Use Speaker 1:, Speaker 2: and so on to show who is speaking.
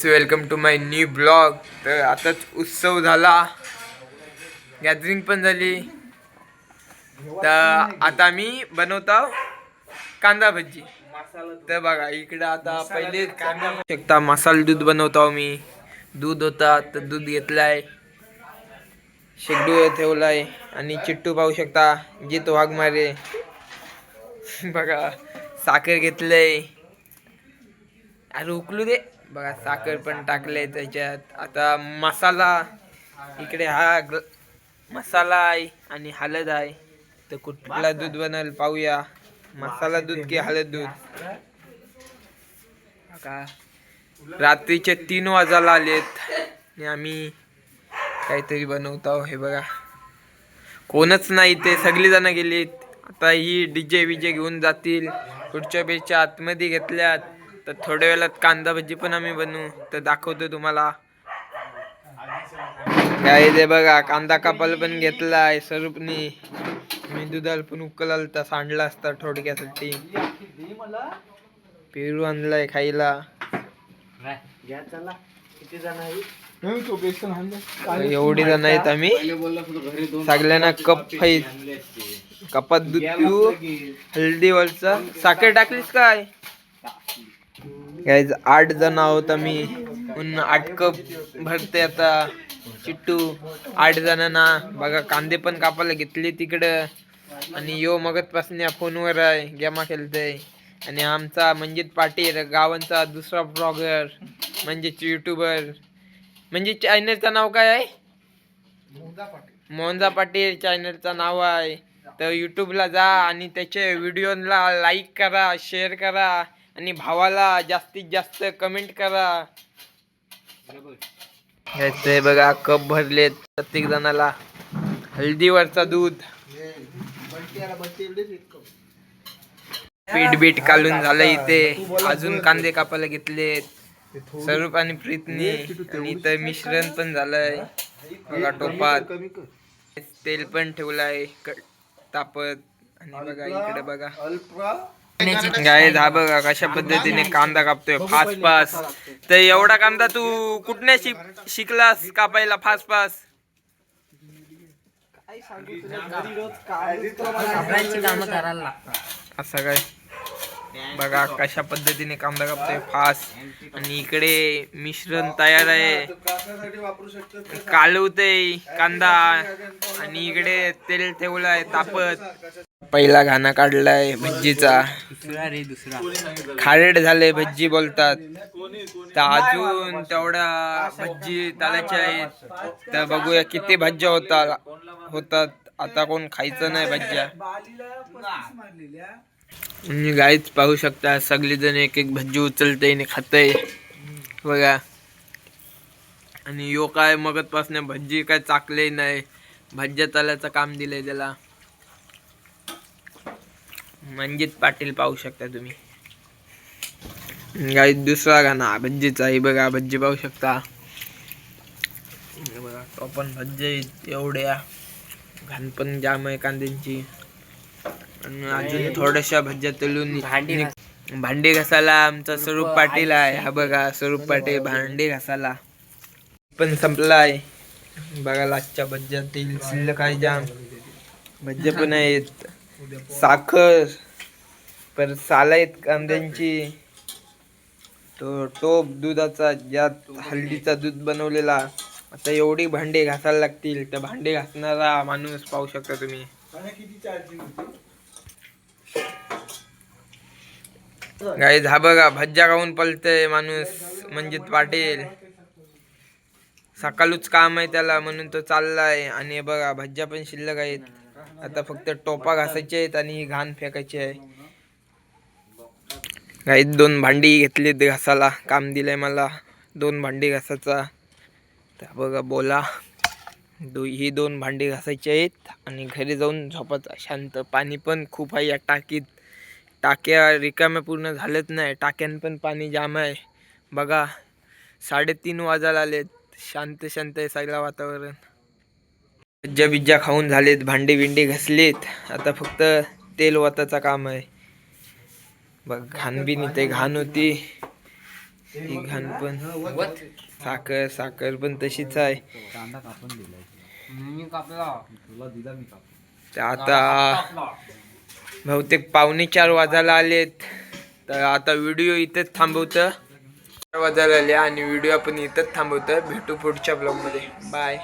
Speaker 1: Guys welcome to my new blog तर आताच उत्सव झाला. गॅदरिंग पण झाली. तर आता मी बनवतो कांदा भजी. तर बघा इकडे आता पहिले कांदा शकता मसाला दूध बनवतो मी. दूध होता तर दूध घेतलाय. शेगडू ठेवलाय. आणि चिट्टू पाहू शकता जित वाघमारे बघा साखर घेतलंय. अरे उकलू दे. बघा साखर पण टाकले त्याच्यात. आता मसाला इकडे हा मसाला आहे आणि हळद आहे. तर कुठला दूध बनल पाहूया. मसाला दूध की हळद दूध? बघा रात्रीचे तीन वाजायला आलेत. आणि आम्ही काहीतरी बनवतो हे बघा. कोणच नाही ते सगळी जण गेलीत. आता ही डीजे विजे घेऊन जातील. पुढच्या बेच्या आतमध्ये घेतल्यात. तर थोड्या वेळात कांदा भजी पण आम्ही बनवू. तर दाखवतो तुम्हाला. काय ते बघा कांदा कापायला पण घेतलाय स्वरूपनी. मी दुधाला पण उकल तर सांडला असता थोडक्यासाठी. पेरू आणलाय खायला. एवढी जण आहेत आम्ही. सगळ्यांना कप कपात दूध पिऊ. हळदी वरचा साखर टाकलीस काय? गाईज आठ जण आहोत आम्ही. आटक आठ कप भरते आता. चिट्टू आठ जणांना. बघा कांदे पण कापायला घेतले तिकडं. आणि यो मगतपासून या फोनवर आहे. गेमा खेळतय. आणि आमचा मंजित पाटील गावांचा दुसरा ब्लॉगर म्हणजेच युट्यूबर म्हणजे चॅनलचं नाव काय आहे? मोहनजा पाटील चॅनलचं नाव आहे. तर यूट्यूबला जा आणि त्याचे व्हिडिओला लाईक करा शेअर करा. आणि भावाला जास्तीत जास्त कमेंट करा. याचे बघा कप भरलेत प्रत्येक जणाला. हळदीवरचा दूध. पीठ बीट कालून झालं इथे. अजून कांदे कापायला घेतलेत. स्वरूप आणि प्रीतनी. आणि इथं मिश्रण पण झालंय. बघा टोपात. तेल पण ठेवलंय. तापत. आणि बघा इकडे बघा. गाय हा बघा कशा पद्धतीने कांदा कापतोय फास फास तर एवढा कांदा तू शिक शिकलास कापायला फास फास असं काय? बघा कशा पद्धतीने कांदा कापतोय फास आणि इकडे मिश्रण तयार आहे. कालवतय कांदा. आणि इकडे तेल ठेवलंय तापत. पहिला गाणं काढलाय भज्जीचा.
Speaker 2: दुसरा
Speaker 1: खारेड झाले भज्जी बोलतात. तर अजून तेवढा भज्जी तालाच्या आहेत. तर बघूया किती भज्या होता होतात. आता कोण खायचं नाही भज्या आणि गाईच पाहू शकता सगळेजण एक एक भज्जी उचलते आणि खातय. बघा. आणि यो काय मगतपासून भज्जी काय चाकले नाही. भज्या तालाचं काम दिलंय त्याला. मंजित पाटील पाहू शकता तुम्ही. गाई दुसरा गाणा भज्जीचा आहे बघा भज्जी पाहू शकता. हे बघा पण भज्जी एवढ्या. घाण पण जाम आहे कांद्यांची. अजून थोड्याशा भज्या तळून
Speaker 2: भांडी
Speaker 1: भांडी घासायला आमचा स्वरूप पाटील आहे. हा बघा स्वरूप पाटील भांडी घासायला. पण संपलाय. बघा लाचच्या भज्या तेल शिल्लक आहे जाम. भज्या पण आहेत. साखर परत साल आहेत कांद्यांची. तो टोप दुधाचा ज्यात हल्दीचा दूध बनवलेला. आता एवढी भांडे घासायला लागतील तर भांडे घासणारा माणूस पाहू शकता तुम्ही. गाईज हा बघा भज्जा खाऊन पलतय माणूस मंजित पाटील. सकाळूच काम आहे त्याला म्हणून तो चाललाय. आणि बघा भज्जा पण शिल्लक आहेत. आता फक्त टोपा घासायचे आहेत आणि ही घाण फेकायची आहे. काही दोन भांडी घेतली घासाला काम दिलंय मला दोन भांडी घासायचा. तर बघा बोला. दो ही दोन भांडी घासायची आहेत आणि घरी जाऊन झोपायचं. शांत पाणी पण खूप आहे या टाकीत. टाक्या रिकाम्या पूर्ण झालेत नाही. टाक्यान पण पाणी जाम आहे. बघा साडेतीन वाजायला आलेत. शांत शांत आहे सगळं वातावरण. भज्जा बिज्जा खाऊन झालेत भांडी बिंडी घासलीत. आता फक्त तेल वाताचं काम आहे. बघ घाण बी नाही ते घाण होती. ही घाण पण. साखर साखर पण तशीच आहे. तर आता बहुतेक पावणे चार वाजायला आलेत. तर आता व्हिडिओ इथंच थांबवतं. चार वाजायला आले आणि व्हिडिओ आपण इथंच थांबवतं. भेटू पुढच्या ब्लॉगमध्ये बाय